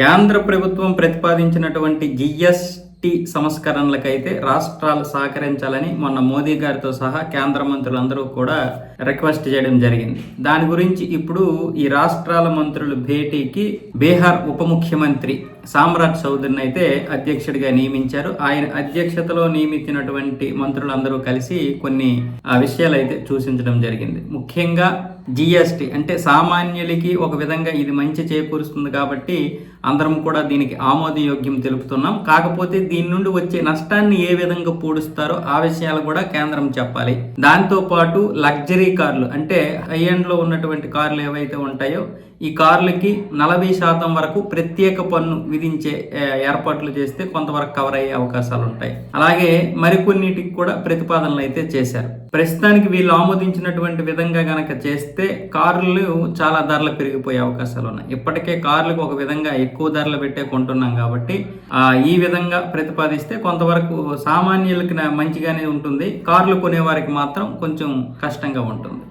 కేంద్ర ప్రభుత్వం ప్రతిపాదించినటువంటి జిఎస్టి సంస్కరణలకైతే రాష్ట్రాలు సహకరించాలని మొన్న మోదీ గారితో సహా కేంద్ర మంత్రులందరూ కూడా రిక్వెస్ట్ చేయడం జరిగింది. దాని గురించి ఇప్పుడు ఈ రాష్ట్రాల మంత్రుల భేటీకి బీహార్ ఉప ముఖ్యమంత్రి సామ్రాట్ చౌదరిని అయితే అధ్యక్షుడిగా నియమించారు. ఆయన అధ్యక్షతలో నియమించినటువంటి మంత్రులందరూ కలిసి కొన్ని ఆ, విషయాలు అయితే సూచించడం జరిగింది. ముఖ్యంగా జిఎస్టి అంటే సామాన్యులకి ఒక విధంగా ఇది మంచి చేకూరుస్తుంది కాబట్టి అందరం కూడా దీనికి ఆమోదయోగ్యం తెలుపుతున్నాం. కాకపోతే దీని నుండి వచ్చే నష్టాన్ని ఏ విధంగా పూడుస్తారో ఆ విషయాలు కూడా కేంద్రం చెప్పాలి. దాంతో పాటు లగ్జరీ కార్లు అంటే హై ఎండ్లో ఉన్నటువంటి కార్లు ఏవైతే ఉంటాయో ఈ కార్లకి నలభై శాతం వరకు ప్రత్యేక పన్ను విధించే ఏర్పాట్లు చేస్తే కొంతవరకు కవర్ అయ్యే అవకాశాలు ఉంటాయి. అలాగే మరికొన్నిటికి కూడా ప్రతిపాదనలు అయితే చేశారు. ప్రస్తుతానికి వీళ్ళు ఆమోదించినటువంటి విధంగా గనక చేస్తే కార్లు చాలా ధరలు పెరిగిపోయే అవకాశాలు ఉన్నాయి. ఇప్పటికే కార్లకు ఒక విధంగా ఎక్కువ ధరలు పెట్టే కొంటున్నాం కాబట్టి ఈ విధంగా ప్రతిపాదిస్తే కొంతవరకు సామాన్యులకి మంచిగానే ఉంటుంది. కార్లు కొనేవారికి మాత్రం కొంచెం కష్టంగా ఉంటుంది.